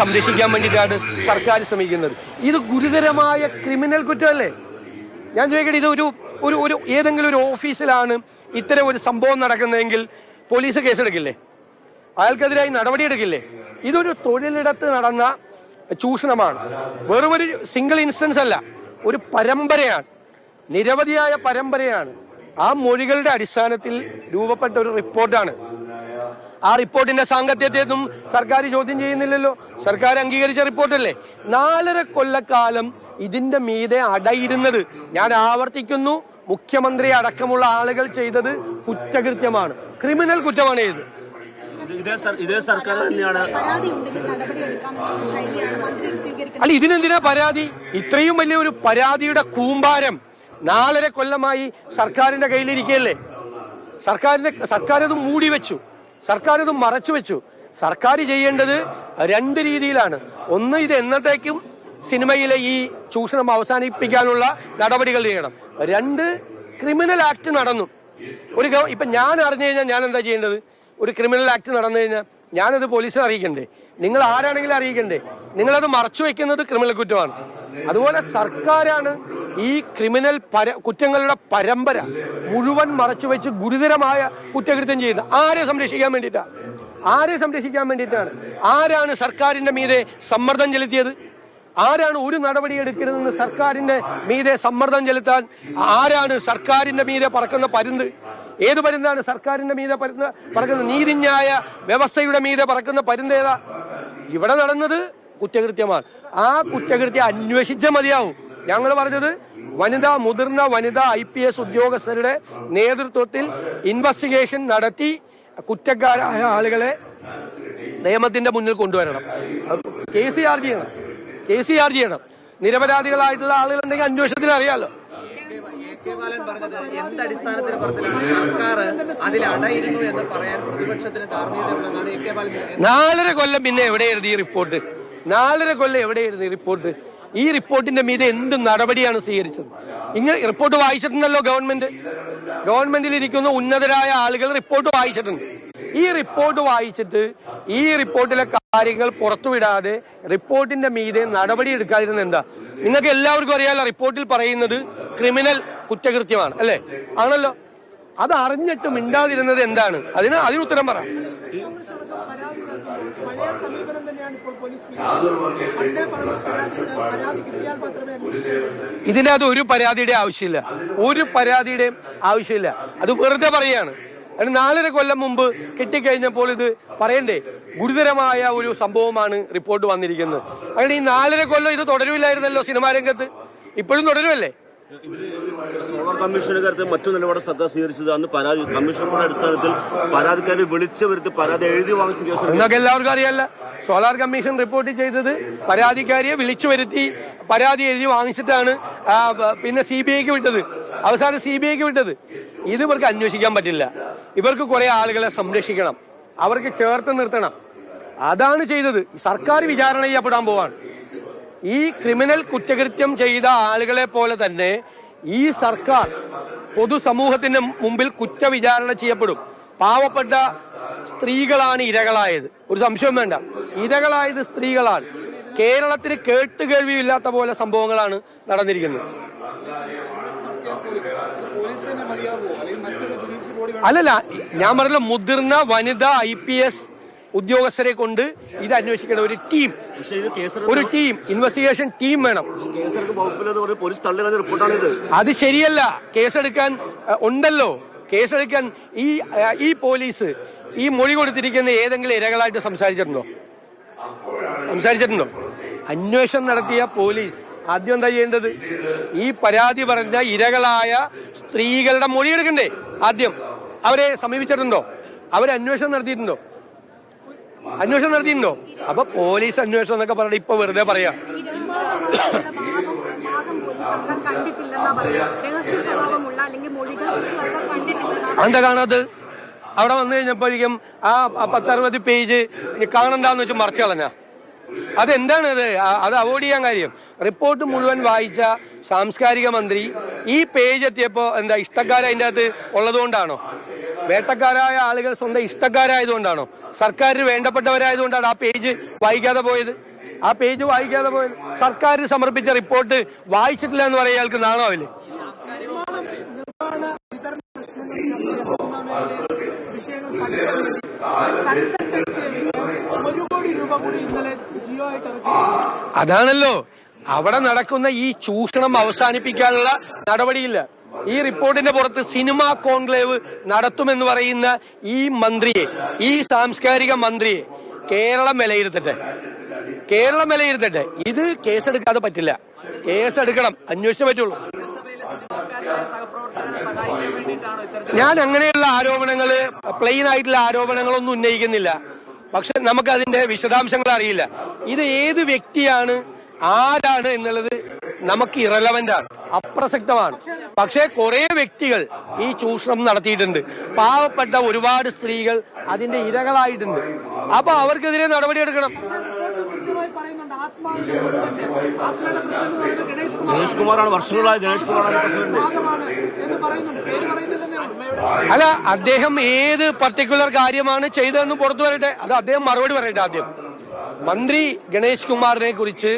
സംരക്ഷിക്കാൻ വേണ്ടിയിട്ടാണ് സർക്കാർ ശ്രമിക്കുന്നത്. ഇത് ഗുരുതരമായ ക്രിമിനൽ കുറ്റമല്ലേ? ഞാൻ ചോദിക്കട്ടെ ഇത് ഒരു ഒരു ഒരു ഏതെങ്കിലും ഒരു ഓഫീസിലാണ് ഇത്തരം ഒരു സംഭവം നടക്കുന്നതെങ്കിൽ പോലീസ് കേസെടുക്കില്ലേ? അയാൾക്കെതിരായി നടപടിയെടുക്കില്ലേ? ഇതൊരു തൊഴിലിടത്ത് നടന്ന ചൂഷണമാണ്. വെറും ഒരു സിംഗിൾ ഇൻസ്റ്റൻസ് അല്ല ഒരു പരമ്പരയാണ്. നിരവധിയായ പരമ്പരയാണ്. ആ മൊഴികളുടെ അടിസ്ഥാനത്തിൽ രൂപപ്പെട്ട ഒരു റിപ്പോർട്ടാണ്. ആ റിപ്പോർട്ടിന്റെ സാങ്കത്യത്തെയൊന്നും സർക്കാർ ചോദ്യം ചെയ്യുന്നില്ലല്ലോ. സർക്കാർ അംഗീകരിച്ച റിപ്പോർട്ടല്ലേ? നാലര കൊല്ലക്കാലം ഇതിന്റെ മീതെ അടയിരുന്നത്. ഞാൻ ആവർത്തിക്കുന്നു മുഖ്യമന്ത്രി അടക്കമുള്ള ആളുകൾ ചെയ്തത് കുറ്റകൃത്യമാണ്. ക്രിമിനൽ കുറ്റമാണ് സ്വീകരിക്കുന്നത് അല്ല ഇതിനെന്തിനാ പരാതി? ഇത്രയും വലിയ ഒരു പരാതിയുടെ കൂമ്പാരം നാലര കൊല്ലമായി സർക്കാരിന്റെ കയ്യിലിരിക്കുകയല്ലേ? സർക്കാരിന്റെ സർക്കാർ അത് മൂടി വെച്ചു. സർക്കാർ ഇത് മറച്ചു വെച്ചു. സർക്കാർ ചെയ്യേണ്ടത് രണ്ട് രീതിയിലാണ്. ഒന്ന് ഇത് എന്നത്തേക്കും സിനിമയിലെ ഈ ചൂഷണം അവസാനിപ്പിക്കാനുള്ള നടപടികൾ ചെയ്യണം. രണ്ട് ക്രിമിനൽ ആക്ട് നടന്നു. ഒരു ഇപ്പൊ ഞാൻ അറിഞ്ഞു കഴിഞ്ഞാൽ ഞാൻ എന്താ ചെയ്യേണ്ടത്? ഒരു ക്രിമിനൽ ആക്ട് നടന്നു കഴിഞ്ഞാൽ ഞാനത് പോലീസിനെ അറിയിക്കണ്ടേ. നിങ്ങൾ ആരാണെങ്കിലും അറിയിക്കണ്ടേ. നിങ്ങളത് മറച്ചു വെക്കുന്നത് ക്രിമിനൽ കുറ്റമാണ്. അതുപോലെ സർക്കാരാണ് ഈ ക്രിമിനൽ പര കുറ്റങ്ങളുടെ പരമ്പര മുഴുവൻ മറച്ചു വെച്ച് ഗുരുതരമായ കുറ്റകൃത്യം ചെയ്യുന്നത്. ആരെ സംരക്ഷിക്കാൻ വേണ്ടിയിട്ടാണ് ആരെ സംരക്ഷിക്കാൻ വേണ്ടിയിട്ടാണ്? ആരാണ് സർക്കാരിന്റെ മീതെ സമ്മർദ്ദം ചെലുത്തിയത്? ആരാണ് ഒരു നടപടി എടുക്കരുതെന്ന് സർക്കാരിന്റെ മീതെ സമ്മർദ്ദം ചെലുത്താൻ ആരാണ് സർക്കാരിന്റെ മീതെ പറക്കുന്ന പരുന്ത്? ഏത് പരുന്താണ് സർക്കാരിന്റെ മീതെ പരുന്ന പറക്കുന്ന നീതിന്യായ വ്യവസ്ഥയുടെ മീതെ പറക്കുന്ന പരുന്ത് ഇവിടെ നടന്നത് കുറ്റകൃത്യമാണ്. ആ കുറ്റകൃത്യം അന്വേഷിച്ചേ മതിയാവും. ഞങ്ങൾ പറഞ്ഞത് വനിതാ മുതിർന്ന വനിതാ ഐ പി എസ് ഉദ്യോഗസ്ഥരുടെ നേതൃത്വത്തിൽ ഇൻവെസ്റ്റിഗേഷൻ നടത്തി കുറ്റക്കാരായ ആളുകളെ നിയമത്തിന്റെ മുന്നിൽ കൊണ്ടുവരണം. കേസ് ചാർജ് ചെയ്യണം. കേസ് ചാർജ് ചെയ്യണം. നിരപരാധികളായിട്ടുള്ള ആളുകളുണ്ടെങ്കിൽ അന്വേഷണത്തിൽ അറിയാലോ. എ കെ പറഞ്ഞത് എന്ത് അടിസ്ഥാനത്തിന് പുറത്തിലാണ്? സർക്കാർ അതിൽ അടയിരുന്നു എന്ന് പറയാൻ പ്രതിപക്ഷത്തിന് ധാർമ്മികതയുള്ളതാണ് എ കെ ബാലൻ. നാലര കൊല്ലം പിന്നെ എവിടെയായിരുന്നു ഈ റിപ്പോർട്ട്? നാലര കൊല്ലം എവിടെയായിരുന്നു ഈ റിപ്പോർട്ട്? ഈ റിപ്പോർട്ടിന്റെ മീതെ എന്ത് നടപടിയാണ് സ്വീകരിച്ചത്? ഇങ്ങനെ റിപ്പോർട്ട് വായിച്ചിട്ടുണ്ടല്ലോ ഗവൺമെന്റ്. ഗവൺമെന്റിൽ ഇരിക്കുന്ന ഉന്നതരായ ആളുകൾ റിപ്പോർട്ട് വായിച്ചിട്ടുണ്ട്. ഈ റിപ്പോർട്ട് വായിച്ചിട്ട് ഈ റിപ്പോർട്ടിലെ കാര്യങ്ങൾ പുറത്തുവിടാതെ റിപ്പോർട്ടിന്റെ മീതെ നടപടി എടുക്കാതിരുന്ന എന്താ? നിങ്ങൾക്ക് എല്ലാവർക്കും അറിയാലോ റിപ്പോർട്ടിൽ പറയുന്നത് ക്രിമിനൽ കുറ്റകൃത്യമാണ് അല്ലേ? ആണല്ലോ? അത് അറിഞ്ഞിട്ട് മിണ്ടാതിരുന്നത് എന്താണ്? അതിന് അതിന് ഉത്തരം പറ. ഇതിനകത്ത് ഒരു പരാതിയുടെ ആവശ്യമില്ല. ഒരു പരാതിയുടെയും ആവശ്യമില്ല. അത് വെറുതെ പറയാണ്. അതിന് നാലര കൊല്ലം മുമ്പ് കിട്ടിക്കഴിഞ്ഞപ്പോൾ ഇത് പറയണ്ടേ? ഗുരുതരമായ ഒരു സംഭവമാണ് റിപ്പോർട്ട് വന്നിരിക്കുന്നത്. അങ്ങനെ ഈ നാലര കൊല്ലം ഇത് തുടരുമില്ലായിരുന്നല്ലോ സിനിമാ രംഗത്ത്? ഇപ്പോഴും തുടരുമല്ലേ? സോളാർ കമ്മീഷന്റെ കാര്യത്തിൽ മറ്റു നിലപാട് ശ്രദ്ധ സ്വീകരിച്ചത് അന്ന് പരാതി കമ്മീഷണറുടെ അടിസ്ഥാനത്തിൽ പരാതിക്കാരെ വിളിച്ചു വരുത്തി പരാതി എഴുതി വാങ്ങിച്ച കേസ് നിങ്ങൾക്ക് എല്ലാവർക്കും അറിയാല്ല സോളാർ കമ്മീഷൻ റിപ്പോർട്ട് ചെയ്തത് പരാതിക്കാരിയെ വിളിച്ചു വരുത്തി പരാതി എഴുതി വാങ്ങിച്ചിട്ടാണ് പിന്നെ സി ബി ഐക്ക് വിട്ടത്. അവസാനം സി ബി ഐക്ക് വിട്ടത്. ഇത് ഇവർക്ക് അന്വേഷിക്കാൻ പറ്റില്ല. ഇവർക്ക് കുറെ ആളുകളെ സംരക്ഷിക്കണം. അവർക്ക് ചേർത്ത് നിർത്തണം. അതാണ് ചെയ്തത്. സർക്കാർ വിചാരണ ചെയ്യപ്പെടാൻ പോവാണ്. ഈ ക്രിമിനൽ കുറ്റകൃത്യം ചെയ്ത ആളുകളെ പോലെ തന്നെ ഈ സർക്കാർ പൊതുസമൂഹത്തിന് മുമ്പിൽ കുറ്റവിചാരണ ചെയ്യപ്പെടും. പാവപ്പെട്ട സ്ത്രീകളാണ് ഇരകളായത്. ഒരു സംശയം വേണ്ട. ഇരകളായത് സ്ത്രീകളാണ്. കേരളത്തിന് കേട്ടുകേൾവിയില്ലാത്ത പോലെ സംഭവങ്ങളാണ് നടന്നിരിക്കുന്നത്. അല്ലല്ല ഞാൻ പറഞ്ഞ മുതിർന്ന വനിതാ ഐ പി എസ് ഉദ്യോഗസ്ഥരെ കൊണ്ട് ഇത് അന്വേഷിക്കണം ഒരു ടീം. ഒരു ടീം ഇൻവെസ്റ്റിഗേഷൻ ടീം വേണം. അത് ശരിയല്ല. കേസെടുക്കാൻ ഉണ്ടല്ലോ. കേസെടുക്കാൻ ഈ ഈ പോലീസ് ഈ മൊഴി കൊടുത്തിരിക്കുന്ന ഏതെങ്കിലും ഇരകളായിട്ട് സംസാരിച്ചിട്ടുണ്ടോ? സംസാരിച്ചിട്ടുണ്ടോ? അന്വേഷണം നടത്തിയ പോലീസ് ആദ്യം എന്താ ചെയ്യേണ്ടത്? ഈ പരാതി പറഞ്ഞ ഇരകളായ സ്ത്രീകളുടെ മൊഴി എടുക്കണ്ടേ? ആദ്യം. അവരെ സമീപിച്ചിട്ടുണ്ടോ? അവരെ അന്വേഷണം നടത്തിയിട്ടുണ്ടോ? അന്വേഷണം നടത്തിയിട്ടുണ്ടോ അപ്പൊ പോലീസ് അന്വേഷണം എന്നൊക്കെ പറഞ്ഞിട്ട് ഇപ്പൊ വെറുതെ പറയാ. എന്താ കാണാത് അവിടെ വന്നു കഴിഞ്ഞപ്പോഴേക്കും ആ പത്തറുപത് പേജ് കാണണ്ടെന്ന് വെച്ച് മറച്ചു കളഞ്ഞ. അതെന്താണ് അത്? അത് അവോയ്ഡ് ചെയ്യാൻ കാര്യം. റിപ്പോർട്ട് മുഴുവൻ വായിച്ച സാംസ്കാരിക മന്ത്രി ഈ പേജ് എത്തിയപ്പോ എന്താ ഇഷ്ടക്കാർ അതിന്റെ അകത്ത് ഉള്ളതുകൊണ്ടാണോ? വേട്ടക്കാരായ ആളുകൾ സ്വന്തം ഇഷ്ടക്കാരായതുകൊണ്ടാണോ? സർക്കാരിന് വേണ്ടപ്പെട്ടവരായതുകൊണ്ടാണ് ആ പേജ് വായിക്കാതെ പോയത്? ആ പേജ് വായിക്കാതെ പോയത്? സർക്കാർ സമർപ്പിച്ച റിപ്പോർട്ട് വായിച്ചിട്ടില്ല എന്ന് പറയാൻ അയാൾക്ക് ഇറക്കി അതാണല്ലോ. അവിടെ നടക്കുന്ന ഈ ചൂഷണം അവസാനിപ്പിക്കാനുള്ള നടപടിയില്ല. ഈ റിപ്പോർട്ടിന്റെ പുറത്ത് സിനിമാ കോൺക്ലേവ് നടത്തുമെന്ന് പറയുന്ന ഈ മന്ത്രിയെ ഈ സാംസ്കാരിക മന്ത്രിയെ കേരളം വിലയിരുത്തട്ടെ. കേരളം വിലയിരുത്തട്ടെ. ഇത് കേസെടുക്കാതെ പറ്റില്ല. കേസെടുക്കണം. അന്വേഷിച്ചേ പറ്റുള്ളൂ. ഞാൻ അങ്ങനെയുള്ള ആരോപണങ്ങൾ പ്ലെയിൻ ആയിട്ടുള്ള ആരോപണങ്ങളൊന്നും ഉന്നയിക്കുന്നില്ല. പക്ഷെ നമുക്ക് അതിന്റെ വിശദാംശങ്ങൾ അറിയില്ല. ഇത് ഏത് വ്യക്തിയാണ് ആരാണ് എന്നുള്ളത് നമുക്ക് ഇറലവന്റ് ആണ്. അപ്രസക്തമാണ്. പക്ഷേ കുറെ വ്യക്തികൾ ഈ ചൂഷണം നടത്തിയിട്ടുണ്ട്. പാവപ്പെട്ട ഒരുപാട് സ്ത്രീകൾ അതിന്റെ ഇരകളായിട്ടുണ്ട്. അപ്പൊ അവർക്കെതിരെ നടപടിയെടുക്കണം ഗണേഷ് കുമാറാണ് വർഷങ്ങളായി ഗണേഷ് കുമാറാണ് അല്ല അദ്ദേഹം ഏത് പർട്ടിക്കുലർ കാര്യമാണ് ചെയ്തതെന്ന് പുറത്തു വരട്ടെ അത് അദ്ദേഹം മറുപടി പറയട്ടെ ആദ്യം. മന്ത്രി ഗണേഷ് കുമാറിനെ കുറിച്ച്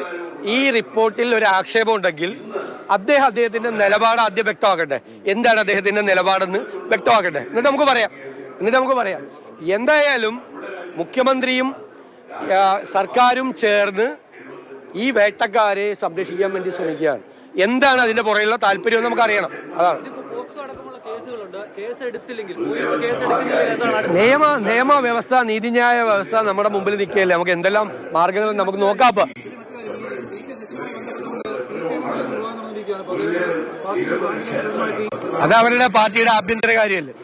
ഈ റിപ്പോർട്ടിൽ ഒരു ആക്ഷേപം ഉണ്ടെങ്കിൽ അദ്ദേഹം അദ്ദേഹത്തിന്റെ നിലപാട് ആദ്യം വ്യക്തമാക്കട്ടെ. എന്താണ് അദ്ദേഹത്തിന്റെ നിലപാടെന്ന് വ്യക്തമാക്കട്ടെ. എന്നിട്ട് നമുക്ക് പറയാം. എന്നിട്ട് നമുക്ക് പറയാം. എന്തായാലും മുഖ്യമന്ത്രിയും സർക്കാരും ചേർന്ന് ഈ വേട്ടക്കാരെ സംരക്ഷിക്കാൻ വേണ്ടി ശ്രമിക്കുകയാണ്. എന്താണ് അതിന്റെ പുറകിലുള്ള താല്പര്യം എന്ന് നമുക്ക് അറിയണം അതാണ് നിയമ നിയമ വ്യവസ്ഥ നീതിന്യായ വ്യവസ്ഥ നമ്മുടെ മുമ്പിൽ നിൽക്കുകയല്ലേ? നമുക്ക് എന്തെല്ലാം മാർഗങ്ങൾ നമുക്ക് നോക്കാം അത് അവരുടെ പാർട്ടിയുടെ ആഭ്യന്തര കാര്യമല്ലേ?